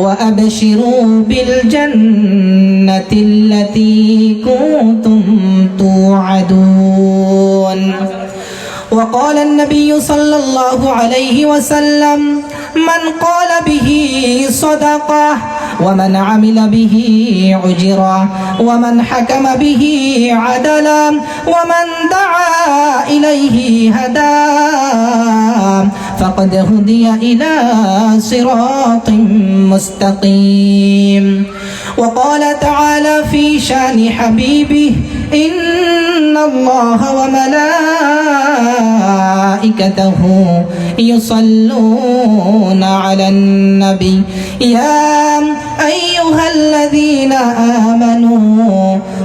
وأبشروا بالجنة التي كنتم توعدون. وقال النبي صلى الله عليه وسلم من قال به صدقة ومن عمل به عجرا ومن حكم به عدلا ومن دعا إليه هدى فقد هدي إلى صراط مستقيم. وقال تعالى في شأن حبيبه إن الله وملائكته يصلون على النبي. يا أيها الذين آمنوا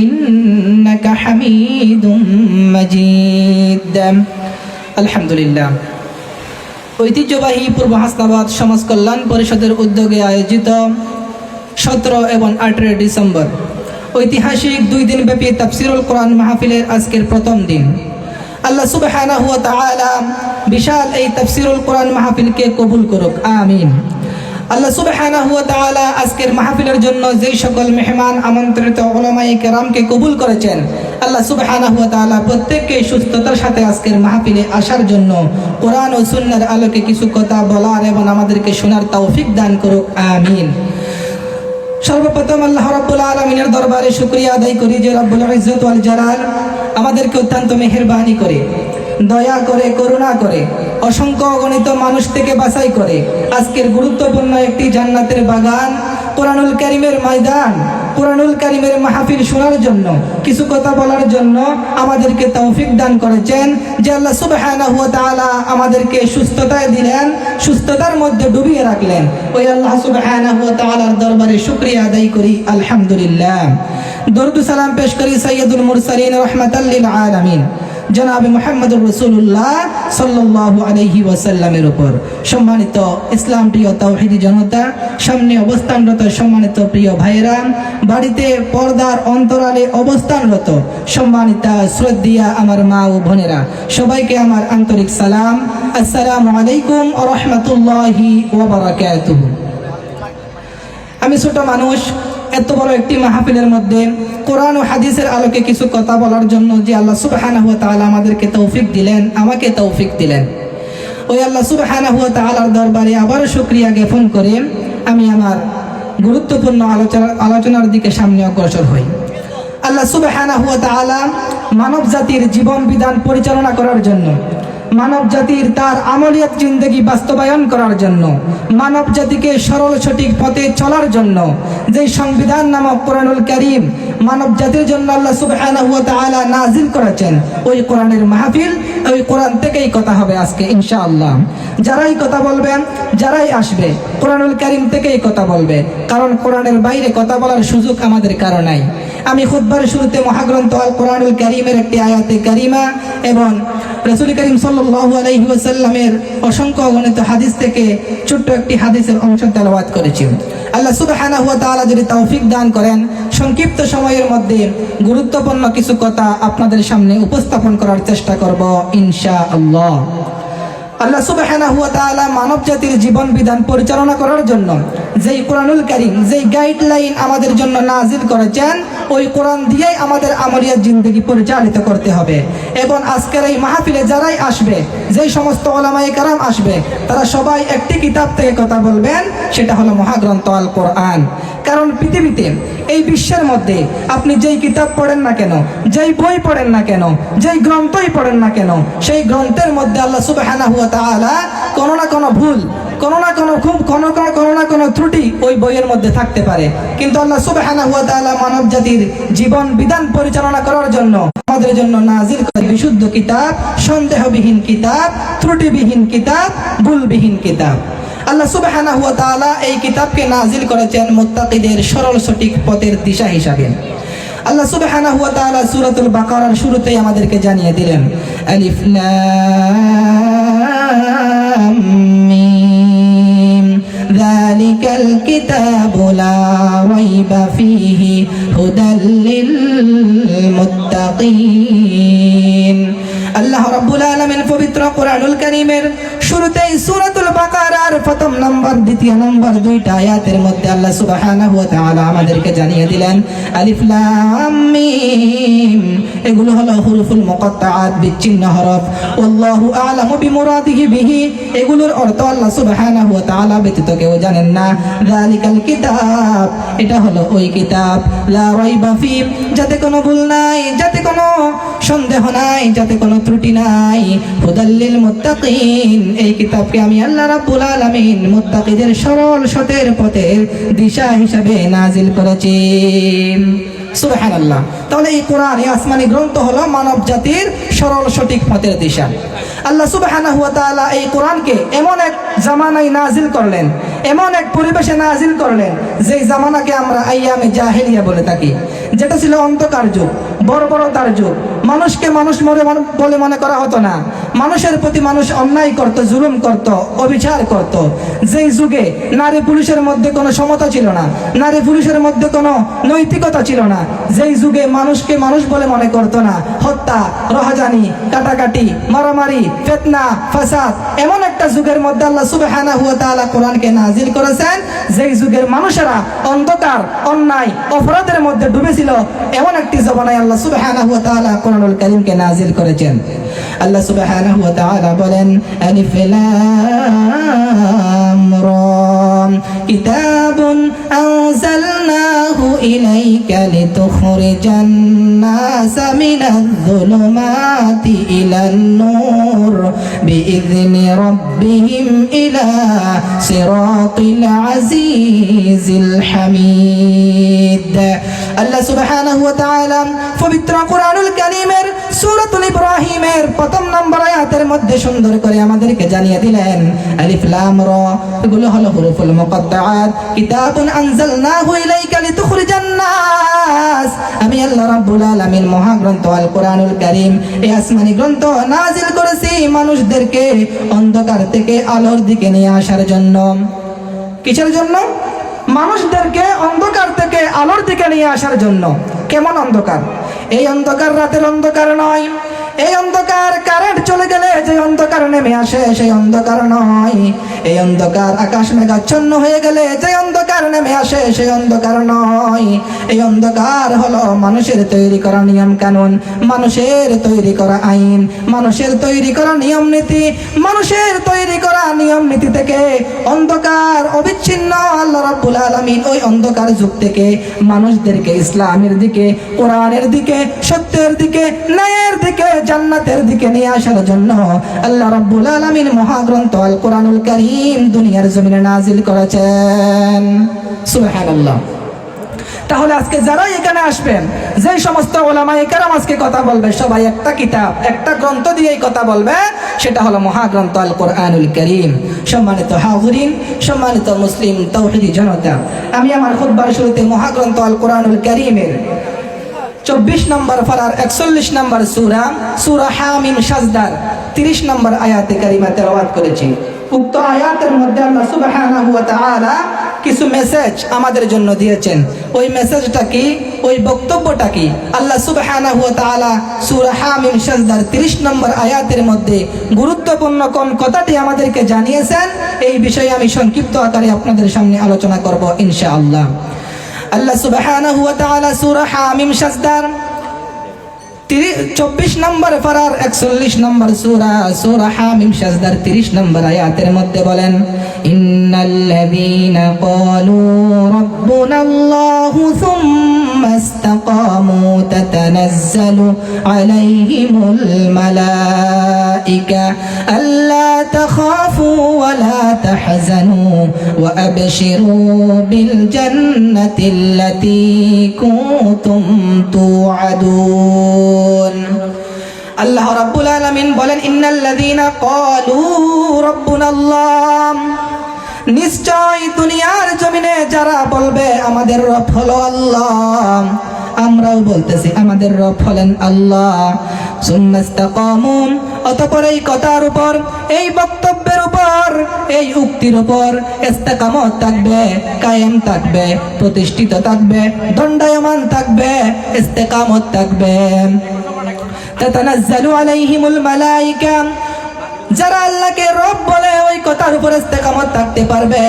ইন্নাকা হামিদুম মাজিদ। আলহামদুলিল্লাহ। ঐতিহ্যবাহী পূর্ব হাসনাবাদ সমাজ কল্যাণ পরিষদের উদ্যোগে আয়োজিত সতেরো এবং আঠেরোই ডিসেম্বর। ঐতিহাসিক দুই দিন ব্যাপী তাফসিরুল কোরআন মাহফিলের আজকের প্রথম দিন। আল্লাহ সুবাহ বিশাল এই তাফসিরুল কোরআন মাহফিলকে কবুল করুক, আমিন। আল্লাহ তাআলা আজকের মাহফিলের জন্য যেই সকল মেহমান আমন্ত্রিত ওলামায়ে কেরামকে কবুল করেছেন, আল্লাহ ওয়া তাআলা প্রত্যেককে সুস্থতার সাথে আজকের মাহফিলে আসার জন্য কোরআন ও সুন্নাহর আলোকে কিছু কথা বলার এবং আমাদেরকে শোনার তৌফিক দান করুক, আমিন। সর্বপ্রথম আল্লাহ রাব্বুল আলামিনের দরবারে শুকরিয়া আদায় করি যে রব্বুল ইজ্জত জালাল আমাদেরকে অত্যন্ত মেহেরবানি করে, দয়া করে, করুণা করে অসংখ্য অগণিত মানুষ থেকে বাছাই করে আজকের গুরুত্বপূর্ণ একটি জান্নাতের বাগান কোরআনুল কারিমের ময়দান। কোরআনুল কারিমের মাহফিল শোনার জন্য, কিছু কথা বলার জন্য আমাদেরকে তৌফিক দান করেছেন। যে আল্লাহ সুবহানাহু ওয়া তাআলা আমাদেরকে সুস্থতায় দিলেন, সুস্থতার মধ্যে ডুবিয়ে রাখলেন। ওই আল্লাহ সুবহানাহু ওয়া তাআলার দরবারে শুকরিয়া আদায় করি। আলহামদুলিল্লাহ। দরুদ সালাম পেশ করি সাইয়্যিদুল মুরসালিন রাহমাতাল লিল আলামিন। জনাবে মোহাম্মদুর রসুল্লাহ সাল্লাল্লাহু আলাইহি ওয়াসাল্লামের উপর। সম্মানিত ইসলাম প্রিয় তাওহিদি জনতা, সামনে অবস্থানরত সম্মানিত প্রিয় ভাইয়েরা, বাড়িতে পর্দার অন্তরালে অবস্থানরত সম্মানিতা শ্রদ্ধিয়া আমার মা ও বোনেরা, সবাইকে আমার আন্তরিক সালাম। আসসালামু আলাইকুম রাহমাতুল্লাহি ওয়া বারাকাতুহু। আমি ছোট মানুষ এত বড় একটি মাহফিলের মধ্যে কোরআন ও হাদিসের আলোকে কিছু কথা বলার জন্য যে আল্লাহ সুবহানাহু ওয়া তাআলা আমাদেরকে তৌফিক দিলেন, আমাকে তৌফিক দিলেন। ওই আল্লাহ সুবহানাহু ওয়া তাআলার দরবারে আবারও শুকরিয়া জ্ঞাপন করে আমি আমার গুরুত্বপূর্ণ আলোচনা আলোচনার দিকে সামনে অগ্রসর হই। আল্লাহ সুবহানাহু ওয়া তাআলা মানব জাতির জীবন বিধান পরিচালনা করার জন্য মানব জাতির তার আমলিয়াত জিন্দগি বাস্তবায়ন করার জন্য, মানব জাতিকে সরল সঠিক পথে চলার জন্য যে সংবিধান নামক কোরআনুল করিম মানব জাতির জন্য আল্লাহ তাআলা নাজিল করেছেন, ওই কোরআনের মাহফিল, ওই কোরআন থেকেই কথা হবে আজকে ইনশাআল্লাহ। যারাই কথা বলবেন, যারাই আসবে, কোরআনুল করিম থেকেই কথা বলবে, কারণ কোরআনের বাইরে কথা বলার সুযোগ আমাদের কারও নাই। আমি খুদ্বার শুরুতে মহাগ্রন্থ আল কোরআনুল করিমের একটি আয়াতে কারিমা এবং রসুল করিম ওয়াসাল্লামের অসংখ্য অগণিত হাদিস থেকে ছোট্ট একটি হাদিসের অংশ তেলবাদ করেছি। আল্লাহ সুবহানাহু হুয়া তালা যদি তৌফিক দান করেন, সংক্ষিপ্ত সময়ের মধ্যে গুরুত্বপূর্ণ কিছু কথা আপনাদের সামনে উপস্থাপন করার চেষ্টা করব ইনশা আল্লাহ সুবহানাহু ওয়া তাআলা মানব জাতির জীবন বিধান পরিচালনা করার জন্য যেই কোরআনুল কারীম, যেই গাইডলাইন আমাদের জন্য নাজিল করেছেন, ওই কোরআন দিয়েই আমাদের আমলিয়াত জিন্দগি পরিচালিত করতে হবে। এবং আজকের এই মাহফিলে যারাই আসবে, যেই সমস্ত ওলামায়ে কারাম আসবে, তারা সবাই একটি কিতাব থেকে কথা বলবেন, সেটা হলো মহাগ্রন্থ আল কোরআন কারণ পৃথিবীতে এই বিশ্বের মধ্যে আপনি যেই কিতাব পড়েন না কেন, যেই বই পড়েন না কেন, যেই গ্রন্থই পড়েন না কেন, সেই গ্রন্থের মধ্যে আল্লাহ সুবহানাহু ওয়া তাআলা কোনো না কোনো ভুল, কোনো না কোনো খুব, কোনো কোনো না কোনো ত্রুটি ওই বইয়ের মধ্যে থাকতে পারে। কিন্তু আল্লাহ সুবহানাহু ওয়া তাআলা মানব জাতির জীবন বিধান পরিচালনা করার জন্য আমাদের জন্য নাজিল করে বিশুদ্ধ কিতাব, সন্দেহবিহীন কিতাব, ত্রুটিবিহীন কিতাব, ভুলবিহীন কিতাব। আল্লাহ তাআলা এই কিতাবকে নাজিল করেছেন মুত্তাকিদের সরল সঠিক পথের দিশা হিসাবে। আল্লাহ সুবহানাহু ওয়া তাআলা সূরাতুল শুরুতেই আমাদেরকে জানিয়ে দিলেন আল্লাহ রাব্বুল আলামিন পবিত্র কোরআনুল কারীমের শুরুতেই সূরাতুল বাকারার প্রথম নম্বর, দ্বিতীয় নম্বর দুইটা আয়াতের মধ্যে আল্লাহ সুবহানাহু ওয়া তাআলা আমাদেরকে জানিয়ে দিলেন, আলিফ লাম মিম। এগুলো হলো হুরুফুল মুকাত্তাআত, বিচ্ছিন্ন হরফ। আল্লাহু আ'লামু বিমুরাদিহি বিহি। এগুলোর অর্থ আল্লাহ সুবহানাহু ওয়া তাআলা ব্যতীত কেউ জানেন না। যালিকাল কিতাব, এটা হলো ওই কিতাব। লা রাইবা ফি, যাতে কোনো ভুল নাই, যাতে কোনো সন্দেহ নাই, যাতে কোনো ত্রুটি নাই। হুদাল্লিল মুত্তাকিন। এই কিতাবকে আমি আল্লাহ রাব্বুল আলামিন মুত্তাকিদের সরল সতের পথের দিশা হিসাবে নাজিল করেছি সুবহানাল্লাহ। তাহলে এই কোরআন, এই আসমানি গ্রন্থ হলো সরল সঠিক পথের দিশা। আল্লাহ সুবহানাহু ওয়া তাআলা এই কোরআনকে এমন এক জামানায় নাজিল করলেন, এমন এক পরিবেশে নাজিল করলেন, যেই জামানাকে আমরা আইয়ামে জাহেলিয়া বলে থাকি। যেটা ছিল অন্ধকার যুগ, বর্বরতার যুগ মানুষকে মানুষ মনে মনে- বলে মনে করা হতো না। মানুষের প্রতি মানুষ অন্যায় করত, জুলুম করত, অবিচার করত। যেই যুগে নারী পুরুষের মধ্যে কোনো সমতা ছিল না, নারী পুরুষের মধ্যে কোনো নৈতিকতা ছিল না, যেই যুগে মানুষকে মানুষ বলে মনে করত না, হত্যা, রহাজানি, কাটাকাটি, মারামারি, ফেতনা, ফাসাদ, এমন একটা যুগের মধ্যে আল্লাহ সুবহানাহু হুয়া তাআলা কোরআনকে নাজিল করেছেন, যেই যুগের মানুষেরা অন্ধকার, অন্যায়, অপরাধের মধ্যে ডুবেছিল, এমন একটি জমানায় আল্লাহ সুবহানাহু ওয়া তাআলা কোরআনুল করিমকে নাজিল করেছেন। আল্লাহ তাআলা বলেন আলিফ লাম কিতাবুন আনজালনাহু ইলাইকা লিতুখরিজান। নাস মিনাল যুলুমাতি ইলান নূর বিইذনি রাব্বিহিম ইলা সিরাতিল আজিজিল হামিদ আল্লাহ সুবহানাহু ওয়া তাআলা পবিত্র কোরআনুল কারীমের সূরাতুল ইব্রাহিমের প্রথম নম্বর আয়াতের মধ্যে সুন্দর করে আমাদেরকে জানিয়ে দিলেন, আলিফ লাম রা, এগুলো হলো হুরুফুল মুকাত্তাআত। কিতাবুন আনজালনাহু ইলাইকা লিতুখরিজান নাস আমি আল্লাহ রাব্বুল আলামিন মহাগ্রন্থ আল কোরআনুল কারীম, এই আসমানি গ্রন্থ নাজিল করেছি মানুষদেরকে অন্ধকার থেকে আলোর দিকে নিয়ে আসার জন্য। কিসের জন্য? মানুষদেরকে অন্ধকার থেকে আলোর দিকে নিয়ে আসার জন্য। কেমন অন্ধকার? এই অন্ধকার রাতের অন্ধকার নয়। এই অন্ধকার কারেন্ট চলে গেলে যে অন্ধকার নেমে আসে, সেই অন্ধকার নয়। এই অন্ধকার আকাশ মেঘাচ্ছন্ন হয়ে গেলে যে অন্ধকার নেমে আসে, সেই অন্ধকার নয়। এই অন্ধকার হলো মানুষের তৈরি করা নিয়ম কানুন, মানুষের তৈরি করা আইন, মানুষের তৈরি করা নিয়ম নীতি, মানুষের তৈরি করা নিয়ম নীতি থেকে অন্ধকার অবিচ্ছিন্ন আল্লাহ রাব্বুল আলামিন ওই অন্ধকার যুগ থেকে মানুষদেরকে ইসলামের দিকে, কোরআনের দিকে, সত্যের দিকে, ন্যায়ের দিকে জান্নাতের দিকে নিয়ে আসার জন্য আল্লাহ রাব্বুল আলামিন মহাগ্রন্থ আল কোরআনুল কারীম দুনিয়ার জমিনে নাজিল করেছেন। সুবহানাল্লাহ। তাহলে আজকে যারা এখানে আসবেন যে সমস্ত ওলামা একারাম আজকে কথা বলবে, সবাই একটা কিতাব, একটা গ্রন্থ দিয়েই কথা বলবে, সেটা হলো মহাগ্রন্থ আল কোরআনুল করিম। সম্মানিত হাজরিন, সম্মানিত মুসলিম, তৌহিদি জনতা, আমি আমার খুতবার শুরুতে মহাগ্রন্থ আল কোরআনুল করিমের চব্বিশ নম্বর ফারার, একচল্লিশ নম্বর সুরা সুরা হামিম সাজদার, তিরিশ নম্বর আয়াতে কারিমা তেলাওয়াত করেছি। উক্ত আয়াতের মধ্যে আল্লাহ তাআলা কিছু মেসেজ আমাদের জন্য দিয়েছেন। ওই মেসেজটা কি? ওই বক্তব্যটা কি? আল্লাহ সুবহানাহু ওয়া সাজদার 30 নম্বর আয়াতের মধ্যে গুরুত্বপূর্ণ কোন কথাটি আমাদেরকে জানিয়েছেন? এই বিষয়ে আমি সংক্ষিপ্ত আকারে আপনাদের সামনে আলোচনা করব ইনশাআল্লাহ। আল্লাহ সুবহানাহু ওয়া তাআলা সূরা হামিম সাজদার চব্বিশ নম্বর ফারার, একচল্লিশ নম্বর সুরা সুরা হামিম সাজদার তিরিশ নম্বর আয়াতের মধ্যে বলেন, ইন্নাল্লাযীনা ক্বালু রাব্বুনা আল্লাহু সুম্মা ইসতাকামু তাতানাজ্জালু আলাইহিমুল মালাইকা আল্লা তাহজানু ওয়া আবশিরু বিল জান্নাতি আল্লাতী কুনতুম তুআদুন আল্লাহ রাব্বুল আলামিন বলেন ইন্নাল্লাযীনা ক্বালু রাব্বুনা আল্লাহ নিশ্চয় দুনিয়ার জমিনে যারা বলবে আমাদের রব হলো আল্লাহ। আমরাও বলতেছি, আমাদের রব হলেন আল্লাহ। অতপর এই কথার উপর, এই বক্তব্যের উপর, এই উক্তির উপর ইস্তেকামত থাকবে, কায়েম থাকবে, প্রতিষ্ঠিত থাকবে, দণ্ডায়মান থাকবে, ইস্তেকামত থাকবে। তাতানাজ্জালু আলাইহিমুল মালাইকা, যারা কথার উপর ইস্তেকামত থাকতে পারবে।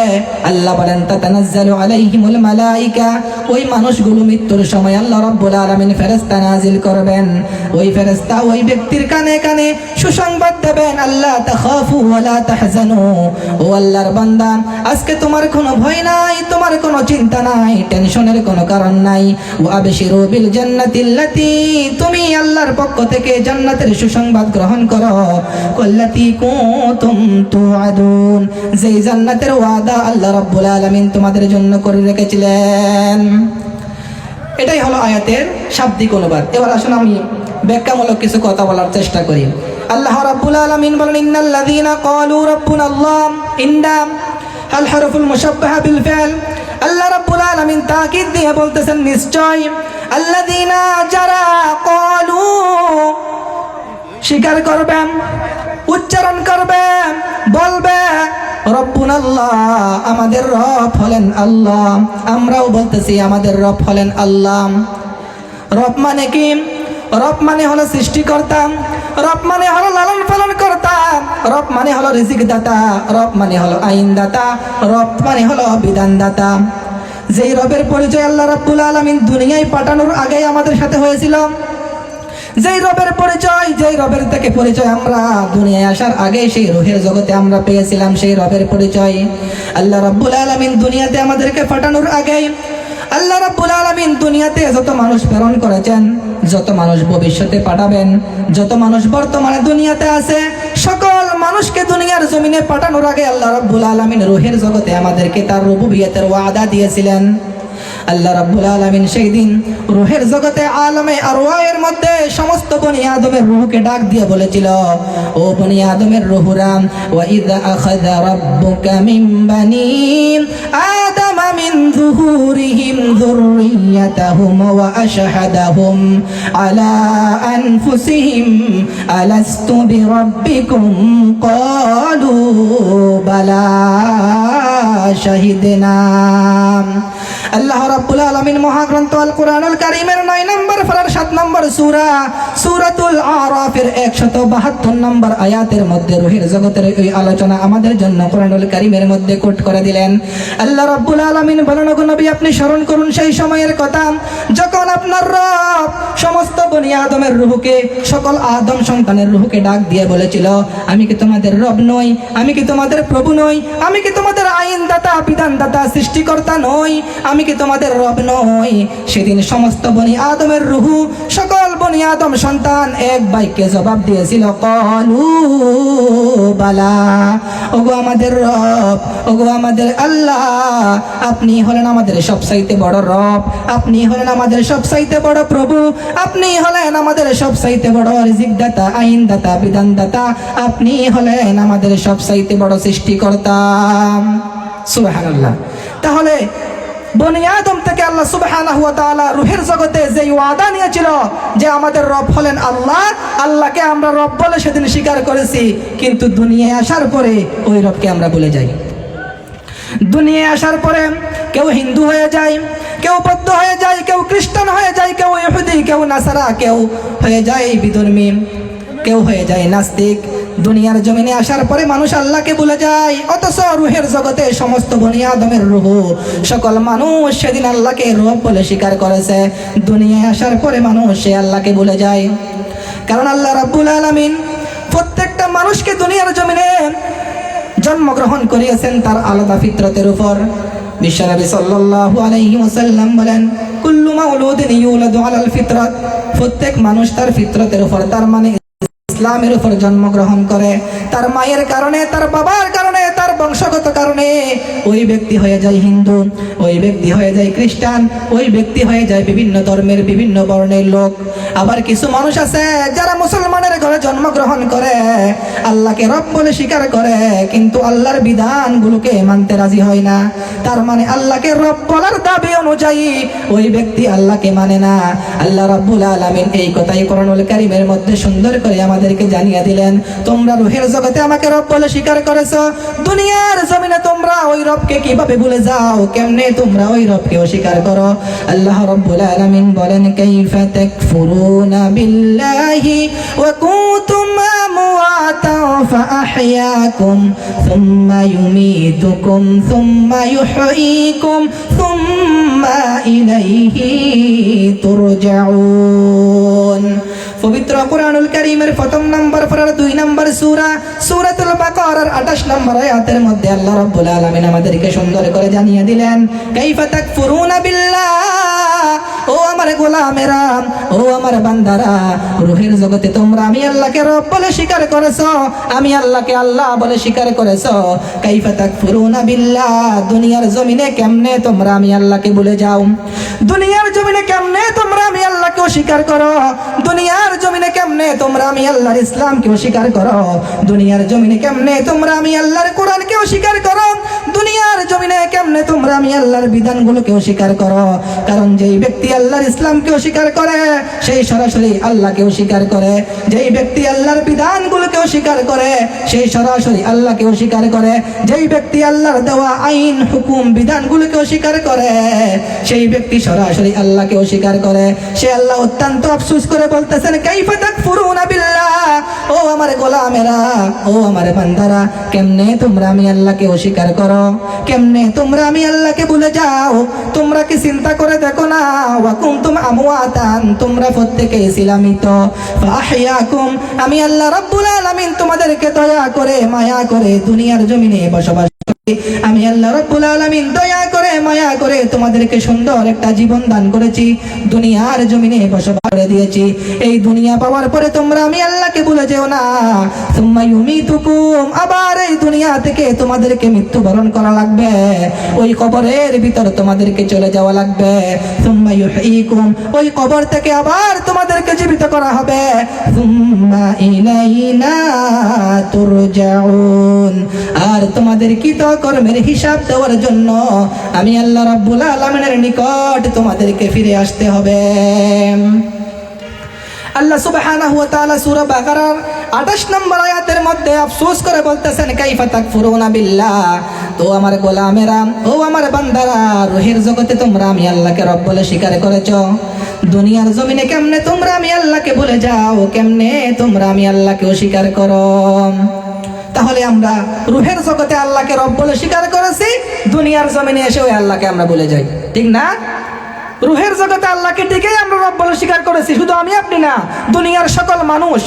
আল্লাহ বলেন, তাতানাজ্জালু আলাইহিমুল মালাইকা। ওই মানুষগুলো মৃত্যুর সময় আল্লাহ রাব্বুল আলামিন ফেরেশতা নাজিল করবেন। ওই ফেরেশতা ওই ব্যক্তির কানে কানে সুসংবাদ দেবেন আল্লাহ তাখাফু ওয়ালা তাহজানু। ও আল্লাহর বান্দা, আজকে তোমার কোনো ভয় নাই, তোমার কোনো চিন্তা নাই, টেনশনের কোনো কারণ নাই। ও আবশিরু বিল জান্নাতিল্লাতি তুমি আল্লাহর পক্ষ থেকে জান্নাতের সুসংবাদ গ্রহণ করো। কল্লাতি কুতুম তুআদুন। যেই জান্নাতের ওয়াদা আল্লাহ রাব্বুল আলামিন তোমাদের জন্য করে রেখেছিলেন। এটাই হলো আয়াতের শাব্দিক অনুবাদ। এবার আসুন আমি ব্যাখ্যামূলক কিছু কথা বলার চেষ্টা করি। আল্লাহ রাব্বুল আলামিন বলেন, ইন্নাল্লাযীনা ক্বালু রাব্বুনা আল্লাহ ইন্না আল হারফুল মুশাব্বাহা বিল ফাল। আল্লাহ রাব্বুল আলামিন তাকিদ দিয়ে বলতেছেন, নিশ্চয় আল্লাযীনা যারা ক্বালু স্বীকার করবেন উচ্চারণ করবে, বলবে, রব্বুন আল্লাহ, আমাদের রব হলেন আল্লাহ। আমরাও বলতেছি, আমাদের রব হলেন আল্লাহ। রব মানে কি? রব মানে হলো সৃষ্টিকর্তা। রব মানে হলো লালন পালন কর্তা। রব মানে হলো রিজিক দাতা রব মানে হলো আইন দাতা রব মানে হলো বিধান দাতা যেই রবের পরিচয় আল্লাহ রাব্বুল আলামিন দুনিয়ায় পাঠানোর আগে আমাদের সাথে হয়েছিল। যেই রবের পরিচয়, যেই রবের থেকে পরিচয় আমরা দুনিয়ায় আসার আগে, সেই রোহের জগতে আমরা পেয়েছিলাম সেই রবের পরিচয়। আল্লাহ রাব্বুল আলামিন দুনিয়াতে আমাদেরকে পাঠানোর আগে, আল্লাহ রাব্বুল আলামিন দুনিয়াতে যত মানুষ প্রেরণ করেছেন, যত মানুষ ভবিষ্যতে পাঠাবেন, যত মানুষ বর্তমানে দুনিয়াতে আছে, সকল মানুষকে দুনিয়ার জমিনে পাঠানোর আগে আল্লাহ রাব্বুল আলামিন রোহের জগতে আমাদেরকে তার রুবুবিয়তের ওয়াদা দিয়েছিলেন। আল্লাহ রাব্বুল আলামিন সেই দিন রুহের জগতে আলমে আরওয়াহের মধ্যে সমস্ত বনি আদমের রুহকে ডাক দিয়ে বলেছিল, ও বনি আদমের রুহুরাম ওয়া ইযা আখাযা রাব্বুকা মিন বানি আদম মিন যুহুরিহিম যুররিয়াতাহুম ওয়া আশহাদাহুম আলা আনফুসিহিম, আলাস্তু বিরাব্বিকুম? ক্বালু বালা, শাহিদনা। আল্লাহ রাব্বুল আলামিন মহাগ্রন্থ আল কারীমের 9 নম্বর ফারার 7 নম্বর সূরা, সূরাতুল আরাফের 172 নম্বর আয়াতের মধ্যে রুহের জগতের এই আলোচনা আমাদের জন্য কোরআনুল কারীমের মধ্যে কোট করে দিলেন। আল্লাহ রাব্বুল আলামিন বলেন নবী, আপনি স্মরণ করুন সেই সময়ের কথা। যখন আপনার রব সমস্ত বনি আদমের রুহকে, সকল আদম সন্তানের রুহকে ডাক দিয়ে বলেছিল, আমি কি তোমাদের রব নই? আমি কি তোমাদের প্রভু নই? আমি কি তোমাদের আইনদাতা, বিধানদাতা, সৃষ্টিকর্তা নই? আমি কি তোমাদের রব নই? সেদিন সমস্ত বনি আদমের রুহু, সকল বনি আদম সন্তান এক বাক্যে জবাব দিয়েছিল, কলু বালা। ওগো আমাদের রব, ওগো আমাদের আল্লাহ, আপনি হলেন আমাদের সবচাইতে বড় রব, আপনি হলেন আমাদের সবচাইতে বড় প্রভু, আপনি হলেন আমাদের সবচাইতে বড় রিজিকদাতা, আইনদাতা, বিধানদাতা, আপনি হলেন আমাদের সবচাইতে বড় সৃষ্টিকর্তা। সুবহানাল্লাহ। তাহলে বনি আদম থেকে আল্লাহ তাআলা রূহের জগতে যে ওয়াদা নিয়েছিল যে আমাদের রব হলেন আল্লাহ, আল্লাহকে আমরা রব বলে সেদিন স্বীকার করেছি, কিন্তু দুনিয়ায় আসার পরে ওই রবকে আমরা বলে যাই। দুনিয়ায় আসার পরে কেউ হিন্দু হয়ে যায়, কেউ বৌদ্ধ হয়ে যায়, কেউ খ্রিস্টান হয়ে যায়, কেউ ইহুদি, কেউ নাসারা, কেউ হয়ে যায় বিধর্মী কেউ হয়ে যায় নাস্তিক দুনিয়ার জমিনে আসার পরে মানুষ আল্লাহকে ভুলে যায়। অথচ রুহের জগতে সমস্ত বনি আদমের রুহ। সকল মানুষ সেদিন আল্লাহকে রূপ বলে স্বীকার করেছে। দুনিয়ায় আসার পরে মানুষ সে আল্লাহকে ভুলে যায়। কারণ আল্লাহ রাব্বুল আলামিন প্রত্যেকটা মানুষকে দুনিয়ার জমিনে জন্মগ্রহণ করিয়েছেন তার আলাদা ফিতরতের উপর। বিশ্বনবী সাল্লাল্লাহু আলাইহি ওয়াসাল্লাম বলেন, কুল্লু মাউলুদিন ইউলাদু আলাল ফিতরাত। প্রত্যেক মানুষ তার ফিতরতের উপর, তার মানে ইসলামের উপর জন্মগ্রহণ করে। তার মায়ের কারণে তার বাবার কারণে তার বংশগত কারণে ওই ব্যক্তি হয়ে যায় হিন্দু, ওই ব্যক্তি হয়ে যায় খ্রিস্টান, ওই ব্যক্তি হয়ে যায় বিভিন্ন ধর্মের বিভিন্ন বর্ণের লোক। আবার কিছু মানুষ আছে যারা মুসলমানের ঘরে জন্মগ্রহণ করে, আল্লাহকে রব বলে স্বীকার করে, কিন্তু আল্লাহর বিধানগুলোকে মানতে রাজি হয় না। তার মানে আল্লাহকে রব বলার দাবি অনুযায়ী ওই ব্যক্তি আল্লাহকে মানে না। আল্লাহ রাব্বুল আলামিন এই কথাই কোরআনুল কারিমের মধ্যে সুন্দর করে আমাদেরকে জানিয়ে দিলেন, তোমরা রুহের জগতে আমাকে রব বলে স্বীকার করেছ দুনিয়ার জমিনে তোমরা ওই রবকে কীভাবে ভুলে যাও? কেমনে তোমরা ওই রবকে অস্বীকার করো? আল্লাহ রব্বুল আলামিন বলেন, কাইফা তাকফুরুনা বিল্লাহি ওয়া কুনতুম আমওয়াতা ফাআহইয়াকুম, সুম্মা ইউমীতুকুম, সুম্মা ইউহয়ীকুম সুম্মা ইলাইহি তুরজাউন। পবিত্র কোরআনুল কারীমের প্রথম নম্বর পড়ার দুই নম্বর সূরা, সূরাত বাকারার 28 নম্বর আয়াতের মধ্যে আল্লাহ আমাদেরকে সুন্দর করে জানিয়ে দিলেন ও আমার গোলামেরা, ও আমার বান্দারা, রুহের জগতে তোমরা আমি আল্লাহকে রব বলে স্বীকার করেছ, আমি আল্লাহকে আল্লাহ বলে স্বীকার করেছ। কাইফা তাকফুরুনা বিল্লাহ, দুনিয়ার জমিনে কেমনে তোমরা আমি আল্লাহকে ভুলে যাও? দুনিয়ার জমিনে কেমনে তোমরা আমি আল্লাহকে অস্বীকার করো? দুনিয়ার জমিনে কেমনে তোমরা আমি আল্লাহর ইসলামকে অস্বীকার করো? দুনিয়ার জমিনে কেমনে তোমরা আমি আল্লাহর কোরআনকে অস্বীকার করো? দুনিয়ার জমিনে কেমনে তোমরা আমি আল্লাহর বিধানগুলোকে অস্বীকার করো? কারণ যেই ব্যক্তি আল্লাহর ইসলামকে অস্বীকার করে, সেই সরাসরি আল্লাহকে অস্বীকার করে। যেই ব্যক্তি আল্লাহর বিধানগুলোকে অস্বীকার করে, সেই সরাসরি আল্লাহকে অস্বীকার করে। যেই ব্যক্তি আল্লাহর দেওয়া আইন, হুকুম, বিধানগুলোকে অস্বীকার করে, সেই ব্যক্তি সরাসরি আল্লাহকে অস্বীকার করে। সে আল্লাহ অত্যন্ত আফসোস করে বলতেছেন, কাইফা তাকফুরুনা বিল্লাহ? ও আমার গোলামেরা, ও আমার বান্দারা, কেমনে তোমরা আমি আল্লাহকে অস্বীকার করো? কেমনে তোমরা আমি আল্লাহকে ভুলে যাও? তোমরা কি চিন্তা করে দেখো না? ওয়া কুনতুম আমওয়াতান, তোমরা প্রত্যেকে ছিলামিত ফাহিয়াকুম আমি আল্লাহ রাব্বুল আলামিন তোমাদেরকে দয়া করে, মায়া করে দুনিয়ার জমিনে বসবাস আমি আল্লাহ রাব্বুল আলামিন দয়া করে, মায়া করে তোমাদেরকে সুন্দর একটা জীবন দান করেছি, দুনিয়ার জমিনে বসবাস করে দিয়েছি। এই দুনিয়া পাওয়ার পরে তোমরা আমি আল্লাহকে ভুলে যেও না। সুম্মা ইউমিতুকুম, আবার এই দুনিয়া থেকে তোমাদেরকে মৃত্যুবরণ করা লাগবে। ওই কবরের ভিতর তোমাদেরকে চলে যাওয়া লাগবে। সুম্মা ইউহয়িকুম ওই কবর থেকে আবার তোমাদেরকে জীবিত করা হবে তুরজাউন আর তোমাদের কৃত কর্মের হিসাব দেওয়ার জন্য আমি আল্লাহ রাব্বুল আলামিনের নিকট তোমাদেরকে ফিরে আসতে হবে। আল্লাহ সুবহানাহু ওয়া তাআলা সূরা বাকারার 28 নম্বর আয়াতের মধ্যে আফসোস করে বলতেছেন, কাইফা তাকফুরুনা বিল্লাহ? তো আমার গোলামেরা, ও আমার বান্দারা, রুহের জগতে তোমরা আমি আল্লাহকে রব বলে স্বীকার করেছ। দুনিয়ার জমিনে কেমনে তোমরা আমি আল্লাহকে ভুলে যাও, কেমনে তোমরা আমি আল্লাহকে অস্বীকার করো? তাহলে আমরা রুহের জগতে আল্লাহকে রব বলে স্বীকার করেছি, দুনিয়ার জমিনে এসে ওই আল্লাহকে আমরা বলে যাই। ঠিক না? রুহের জগতে আল্লাহকে ডেকেই আমরা রব বলে স্বীকার করেছি, শুধু আমি আপনি না, দুনিয়ার সকল মানুষ,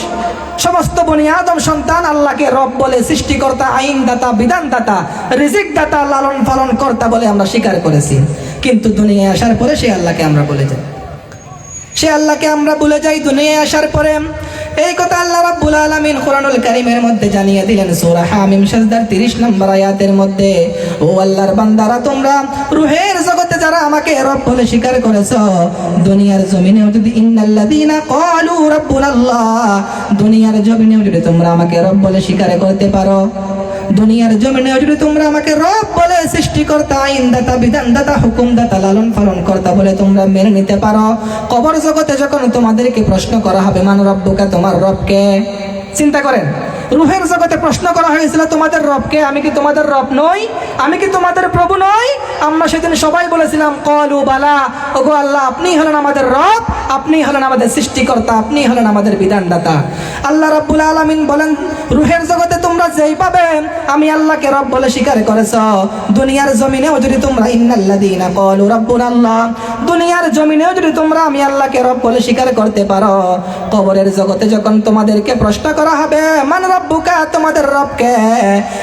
সমস্ত বনি আদম সন্তান আল্লাহকে রব বলে সৃষ্টিকর্তা, আইনদাতা, বিধানদাতা, রিজিকদাতা, লালন পালন কর্তা বলে আমরা স্বীকার করেছি। কিন্তু দুনিয়ায় আসার পরে সেই আল্লাহকে আমরা বলে যাই। সে আল্লাহকে আমরা বলে যাই দুনিয়ায় আসার পরে। এই কথা আল্লাহ রাব্বুল আলামিন কোরআনুল কারীমের মধ্যে জানিয়ে দিলেন, সূরা হামিম সাজদার 30 নম্বর আয়াতের মধ্যে, ও আল্লাহর বান্দারা, তোমরা রুহের জগতে যারা আমাকে রব বলে স্বীকার করেছ, দুনিয়ার জমিনেও যদি ইন্নাল্লাযীনা ক্বালু রাব্বুনাল্লাহ, দুনিয়ার জমিনেও যদি তোমরা আমাকে রব বলে স্বীকার করতে পারো দুনিয়ার জমিনে যদি তোমরা আমাকে রব বলে সৃষ্টিকর্তা আইনদাতা বিধানদাতা, হুকুমদাতা, লালন পালন কর্তা বলে তোমরা মেনে নিতে পারো। কবর জগতে যখন তোমাদেরকে প্রশ্ন করা হবে, মান রব্বুকা? তোমার রবকে। চিন্তা করেন। রুহের জগতে প্রশ্ন করা হয়েছিল, তোমাদের রবকে আমি কি তোমাদের রব নই? আমি কি তোমাদের প্রভু নই? আমরা সেদিন সবাই বলেছিলাম, কলু, বালা, ওগো আল্লাহ আপনি হলেন আমাদের রব আপনি হলেন আমাদের সৃষ্টিকর্তা আপনি হলেন আমাদের বিধানদাতা। আল্লাহ রাব্বুল আলামিন বলেন, রুহের জগতে তোমরা যেই পাবে, আমি আল্লাহকে রব বলে স্বীকার করেছ। দুনিয়ার জমিনেও যদি তোমরা, ইন্নাল্লাযীনা ক্বালু রাব্বুনা আল্লাহ দুনিয়ার জমিনেও যদি তোমরা, আমি আল্লাহকে রব বলে স্বীকার করতে পারো। কবরের জগতে যখন তোমাদেরকে প্রশ্ন করা হবে, মান রব্বুকা, তোমাদের রবকে।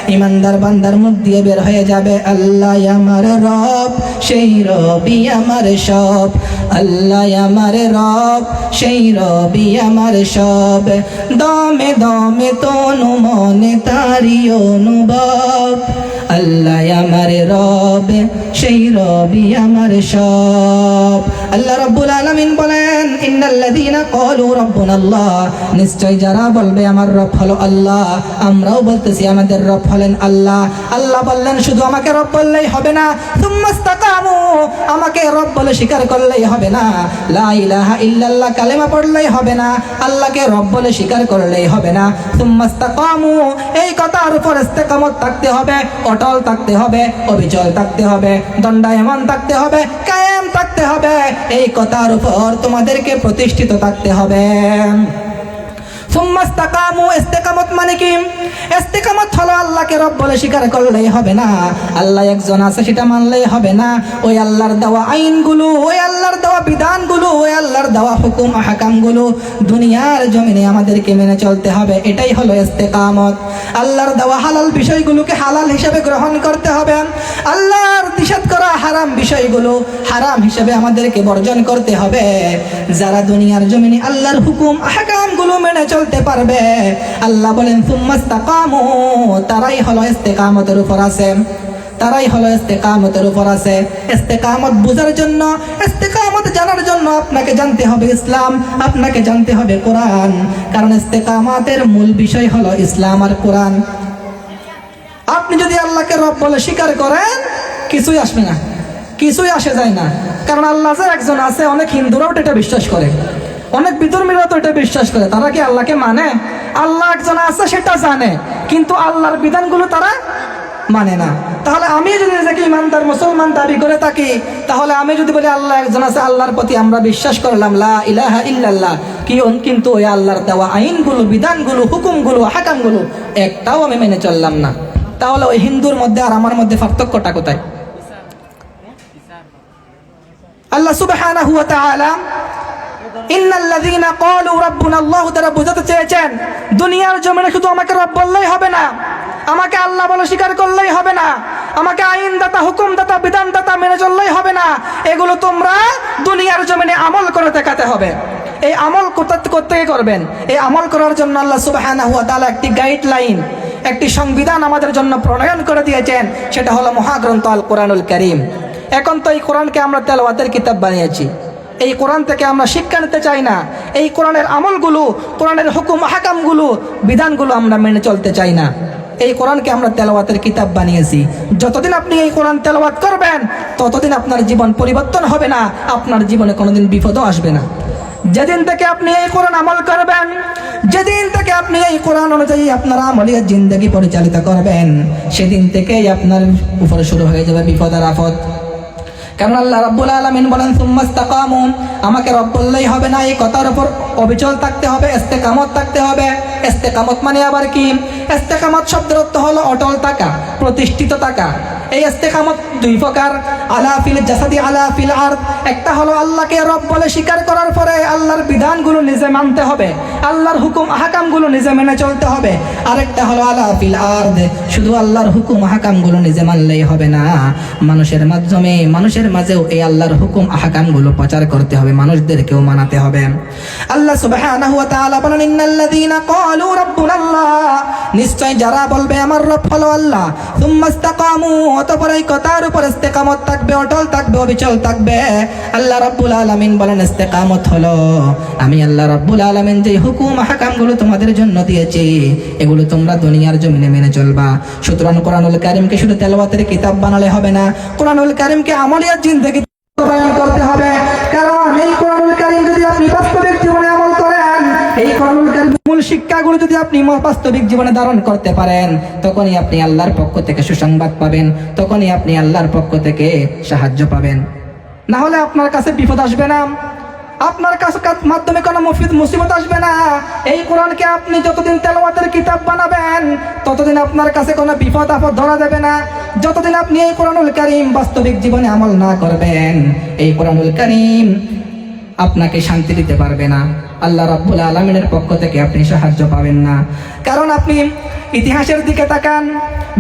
ইমানদার বান্দার মুখ দিয়ে বের হয়ে যাবে। আল্লাহ আমার রব, সেই রবি আমার সব। আল্লাহ আমার রব, সেই রবি আমার সব। দমে দমে তনু মনে তারি অনুভব। আল্লাহ আমার রব, সেই রবি আমার সব। আল্লাহ রব্বুল আলামিন বলেন, ইন্নাল্লাযীনা ক্বালু রাব্বুনাল্লাহ। নিশ্চয় যারা বলবে, আমার রব হলো আল্লাহ। আমরাও বলতেছি, আমাদের রব হলেন আল্লাহ। আল্লাহ বললেন, শুধু আমাকে রব বললেই হবে না আমাকে রব বলে স্বীকার করলেই হবে না। কালেমা পড়লেই হবে না, আল্লাহকে রব বলে স্বীকার করলেই হবে না। এই কথার উপর ইস্তেকামত থাকতে হবে, অটল থাকতে হবে, অবিচল থাকতে হবে, দণ্ডায়মান থাকতে হবে, কায়েম থাকতে হবে। এই কথার উপর তোমাদেরকে প্রতিষ্ঠিত থাকতে হবে। মানে দুনিয়ার জমিনে আমাদেরকে মেনে চলতে হবে। এটাই হলো ইস্তেকামত। আল্লাহর দেওয়া হালাল বিষয়গুলোকে হালাল হিসেবে গ্রহণ করতে হবে। আল্লাহর নিষেধ করা হারাম বিষয়গুলো হারাম হিসেবে আমাদেরকে বর্জন করতে হবে। যারা দুনিয়ার জমিনে আল্লাহর হুকুম, আহকামগুলো মেনে চলতে পারবে। আল্লাহ বলেন সুম্মাস্তাকামু তারাই হলো ইস্তেকামতের উপর আছে। তারাই হলো ইস্তেকামতের উপর আছে। ইস্তেকামত বোঝার জন্য, ইস্তেকামত জানার জন্য আপনাকে জানতে হবে ইসলাম, আপনাকে জানতে হবে কোরআন। কারণ ইস্তেকামাতের মূল বিষয় হলো ইসলাম আর কোরআন। আপনি যদি আল্লাহকে রব বলে স্বীকার করেন, কিছুই আসবে না। কিছুই আসে যায় না। কারণ আল্লাহ একজন আছে, অনেক হিন্দুরাও এটা বিশ্বাস করে। অনেক বিধর্মীরা তো এটা বিশ্বাস করে। তারা কি আল্লাহকে মানে? আল্লাহ একজন আছে, সেটা জানে। কিন্তু আল্লাহর বিধানগুলো তারা মানে না। তাহলে আমি যদি নিজেকে ইমানদার মুসলমান দাবি করে থাকি, তাহলে আমি যদি বলি আল্লাহ একজন আছে, আল্লাহর প্রতি আমরা বিশ্বাস করলাম, লা ইলাহা ইল্লাল্লাহ। কি কিন্তু ওই আল্লাহর দেওয়া আইনগুলো, বিধানগুলো, হুকুমগুলো হাকামগুলো একটাও আমি মেনে চললাম না। তাহলে ওই হিন্দুর মধ্যে আর আমার মধ্যে পার্থক্যটা কোথায়? আল্লাহ সুবহানাহু ওয়া তাআলা তারা চেয়েছেন, দুনিয়ার শুধু আমাকে বললেই হবে না, আমাকে আল্লাহ স্বীকার করলেই হবে না, আমাকে আইনদাতা, হুকুমদাতা, বিধানদাতা মেনে চললেই হবে না, এগুলো তোমরা দুনিয়ার জমিনে আমল করে দেখাতে হবে। এই আমল করতে করবেন? এই আমল করার জন্য আল্লাহ ওয়া একটি গাইডলাইন, একটি সংবিধান আমাদের জন্য প্রণয়ন করে দিয়েছেন, সেটা হলো মহাগ্রন্থ আল কোরআনুল করিম। এখন তো এই কোরআনকে আমরা তেলওয়াতের কিতাব বানিয়েছি। এই কোরআন থেকে আমরা শিক্ষা নিতে চাই না। এই কোরআনের আমলগুলো, কোরআনের হুকুম হাকামগুলো বিধানগুলো আমরা মেনে চলতে চাই না। এই কোরআনকে আমরা তেলাওয়াতের কিতাব বানিয়েছি। যতদিন আপনি এই কোরআন তেলাওয়াত করবেন, ততদিন আপনার জীবন পরিবর্তন হবে না, আপনার জীবনে কোনোদিন বিপদও আসবে না। যেদিন থেকে আপনি এই কোরআন আমল করবেন, যেদিন থেকে আপনি এই কোরআন অনুযায়ী আপনার আমলীয় জিন্দগি পরিচালিত করবেন, সেদিন থেকেই আপনার উপরে শুরু হয়ে যাবে বিপদ আর আফত। কারণ আল্লাহ রব্বুল আলমিন বলেন সুম্মাস্তাকামুন আমাকে রব বললেই হবে না, এই কথার উপর অবিচল থাকতে হবে, ইস্তেকামত থাকতে হবে। ইস্তেকামত মানে আবার কি? ইস্তেকামত শব্দের অর্থ হলো অটল থাকা, প্রতিষ্ঠিত থাকা। এই ইস্তেকামত দুই প্রকার। আলাফিল জাসাদি আলাফিল আর একটা হলো আল্লাহকে রব বলে স্বীকার করার পরে আল্লাহর বিধানগুলো নিজে মানতে হবে। আল্লাহর হুকুম, আহকামগুলো নিজে মেনে চলতে হবে। আরেকটা হলো আলাফিল আর শুধু আল্লাহর হুকুম, আহকামগুলো নিজে মানলেই হবে না। মানুষের মাধ্যমে, মানুষের মাঝেও এই আল্লাহর হুকুম, আহকামগুলো প্রচার করতে হবে। মানুষদেরকেও মানাতে হবে। আল্লাহ রাব্বুনাল্লাহ নিশ্চয় যারা বলবে আমার রব হলো আল্লাহ সুম্মাস্তাকামু অতঃপর এই কথার উপর ইস্তেকামত থাকবে, অটল থাকবে, অবিচল থাকবে। আল্লাহ রাব্বুল আলামিন বলেন, ইস্তেকামত হলো, আমি আল্লাহ রাব্বুল আলামিন যে হুকুম হাকামগুলো তোমাদের জন্য দিয়েছি, এগুলো তোমরা দুনিয়ার জমিনে মেনে চলবা। সুতরাং কোরআনুল কারিমকে শুধু তেলাওয়াতের কিতাব বানালে হবে না, কোরআনুল কারিমকে আমলিয়াত জিন্দেগি শিক্ষাগুলো যদি আপনি বাস্তবিক জীবনে ধারণ করতে পারেন, তখনই আপনি আল্লাহর পক্ষ থেকে সুসংবাদ পাবেন, তখনই আপনি আল্লাহর পক্ষ থেকে সাহায্য পাবেন। না হলে আপনার কাছে বিপদ আসবে না। আপনার কাছে মাধ্যমে কোনো মুফিদ মুসিবত আসবে না। এই কোরআনকে আপনি যতদিন তেলাওয়াতের কিতাব বানাবেন, ততদিন আপনার কাছে কোনো বিপদ আপদ ধরা দেবে না। যতদিন আপনি এই কোরআনুল কারিম বাস্তবিক জীবনে আমল না করবেন, এই কোরআনুল কারিম আপনাকে শান্তি দিতে পারবে না। আল্লাহ রাব্বুল আলমিনের পক্ষ থেকে আপনি সাহায্য পাবেন না। কারণ আপনি ইতিহাসের দিকে তাকান,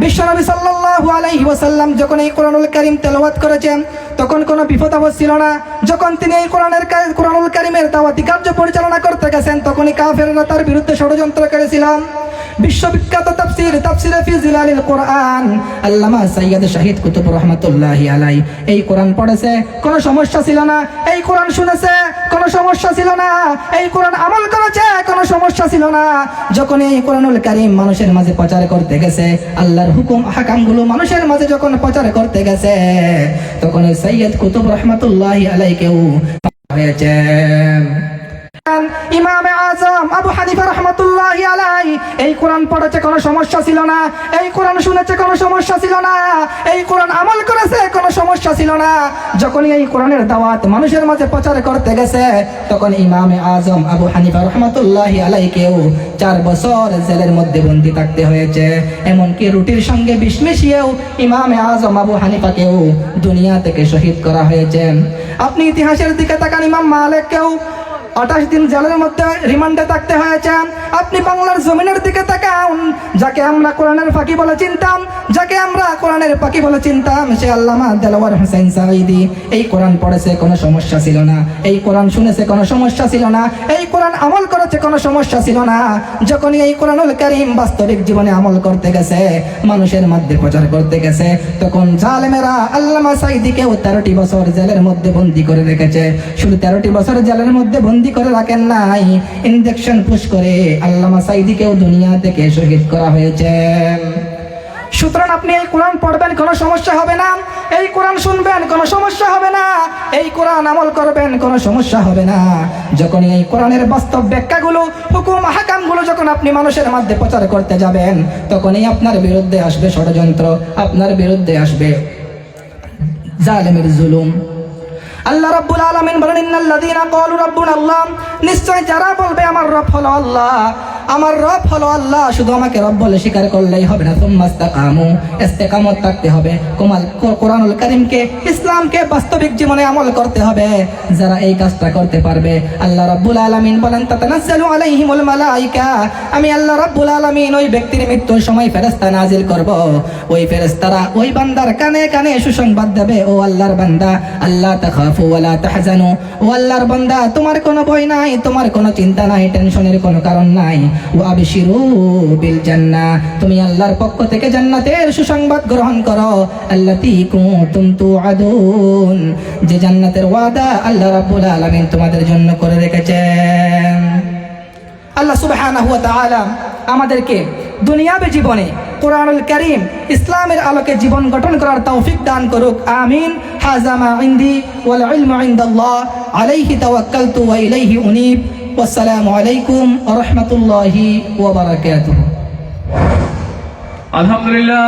বিশ্বনবী সাল্লাল্লাহু আলাইহি ওয়াসাল্লাম যখন এই কোরআনুল কারীম তেলাওয়াত করেছেন, তখন কোনো বিপদ আপদ ছিল না। যখন তিনি এই কোরআনের কোরআনুল কারীমের দাওয়াতি কার্য পরিচালনা করতে গেছেন, তখনই কাফেররা তার বিরুদ্ধে ষড়যন্ত্র করেছিলাম। বিশ্ববিখ্যাত তাফসীর, তাফসীরে ফি জিলালিল কোরআন। আল্লামা সাইয়্যিদ শাহিদ কুতুব রাহমাতুল্লাহি আলাই এই কোরআন পড়েছে, কোনো সমস্যা ছিল না। এই কোরআন শুনেছে, কোনো সমস্যা ছিল না। এই কোরআন আমল করেছে, কোনো সমস্যা ছিল না। যখন এই কোরআনুল কারীম মানুষের মাঝে প্রচার করতে গেছে, আল্লাহর হুকুম হাকামগুলো মানুষের মাঝে যখন প্রচার করতে গেছে, তখন সৈয়দ কুতুব রহমতুল্লাহি আলাইকেও হয়েছে। ইমামে আজম, আবু হানিফা রহমতুল্লাহ আলাই এই কোরআন পড়েছে কোনো সমস্যা ছিল না। এই কোরআন শুনেছে কোনো সমস্যা ছিল না। এই কোরআন আমল করেছে কোনো সমস্যা ছিল না। যখনই এই কোরআনের দাওয়াত মানুষের মাঝে প্রচার করতে গেছে, তখন ইমামে আজম আবু হানিফা রহমতুল্লাহ আলাইকেও চার বছর জেলের মধ্যে বন্দি থাকতে হয়েছে। এমনকি রুটির সঙ্গে বিষ মিশিয়েও ইমামে আজম আবু হানিফাকেও দুনিয়া থেকে শহীদ করা হয়েছে। আপনি ইতিহাসের দিকে তাকান ইমাম মালিককেও। আঠাশ দিন জেলের মধ্যে রিমান্ডে থাকতে হয়েছে। আপনি বাংলার জমিনের দিকে তাকান। যাকে আমরা কোরআনের ফাঁকি বলে চিনতাম, যাকে আমরা কোরআনের পাখি বলে চিনতাম, সে আল্লামা দেলাওয়ার হোসেন সাঈদি। এই কোরআন পড়েছে, কোনো সমস্যা ছিল না। এই কোরআন শুনেছে, কোনো সমস্যা ছিল না। এই কোরআন আমল করেছে, কোনো সমস্যা ছিল না। যখনই এই কোরআনুল কারীম বাস্তবিক জীবনে আমল করতে গেছে, মানুষের মধ্যে প্রচার করতে গেছে, তখন জালেমেরা আল্লামা সাঈদিকেও তেরোটি বছর জেলের মধ্যে বন্দি করে রেখেছে। শুধু তেরোটি বছর জেলের মধ্যে বন্দি করে রাখেন নাই। ইনজেকশন পুশ করে আল্লামা সাঈদিকেও দুনিয়া থেকে শহীদ করা হয়েছে। সুতরাং আপনি এই কোরআন পড়বেন, কোনো সমস্যা হবে না। এই কোরআন শুনবেন, কোনো সমস্যা হবে না। এই কোরআন আমল করবেন, কোনো সমস্যা হবে না। যখন এই কোরআনের বাস্তব ব্যাখ্যাগুলো, হুকুম হাকামগুলো যখন আপনি মানুষের মধ্যে প্রচার করতে যাবেন, তখনই আপনার বিরুদ্ধে আসবে ষড়যন্ত্র, আপনার বিরুদ্ধে আসবে জালেমের জুলুম। আল্লাহ রাব্বুল আলামিন বলেন, ইন্নাল্লাযীনা ক্বালু রাব্বুনা আল্লাহ। নিশ্চয় যারা বলবে, আমার রব হলো আল্লাহ। আমার রব হলো আল্লাহ, শুধু আমাকে রব বলে স্বীকার করলেই হবে না। তুম্মা ইস্তাকামু, ইস্তেকামত থাকতে হবে। কোমাল কোরআনুল করিমকে, ইসলামকে বাস্তবিক জীবনে আমল করতে হবে। যারা এই কাজটা করতে পারবে, আল্লাহ রাব্বুল আলামিন বলেন, তাতানাজ্জালু আলাইহিমুল মালাইকা। আমি আল্লাহ রাব্বুল আলামিন ওই ব্যক্তির মৃত্যুর সময় ফেরেশতা নাজিল করব। ওই ফেরেশতারা ওই বান্দার কানে কানে সুসংবাদ দেবে, ও আল্লাহর বান্দা, আল্লাহ তাখাফু ওয়ালা তাহজানু। ও আল্লাহর বান্দা, তোমার কোনো ভয় নাই, তোমার কোনো চিন্তা নাই, টেনশনের কোনো কারণ নাই। তুমি আল্লাহর পক্ষ থেকে জান্নাতের সুসংবাদ গ্রহণ করো। আল্লাতী কুনতুম তুআদুন, যে জান্নাতের ওয়াদা আল্লাহ রাব্বুল আলামিন তোমাদের জন্য করে রেখেছেন। আল্লাহ তাআলা আমাদেরকে দুনিয়াবী জীবনে কোরআনুল করিম, ইসলামের আলোকে জীবন গঠন করার তৌফিক দান করুক। আমিন। হাযা মা ইনদি ওয়াল ইলমু ইনদাল্লাহ। আলাইহি তাওয়াক্কালতু ওয়া ইলাইহি উনীব। ওয়াসসালামু আলাইকুম রহমতুল্লাহি বারাকাতুহু। আলহামদুলিল্লাহ।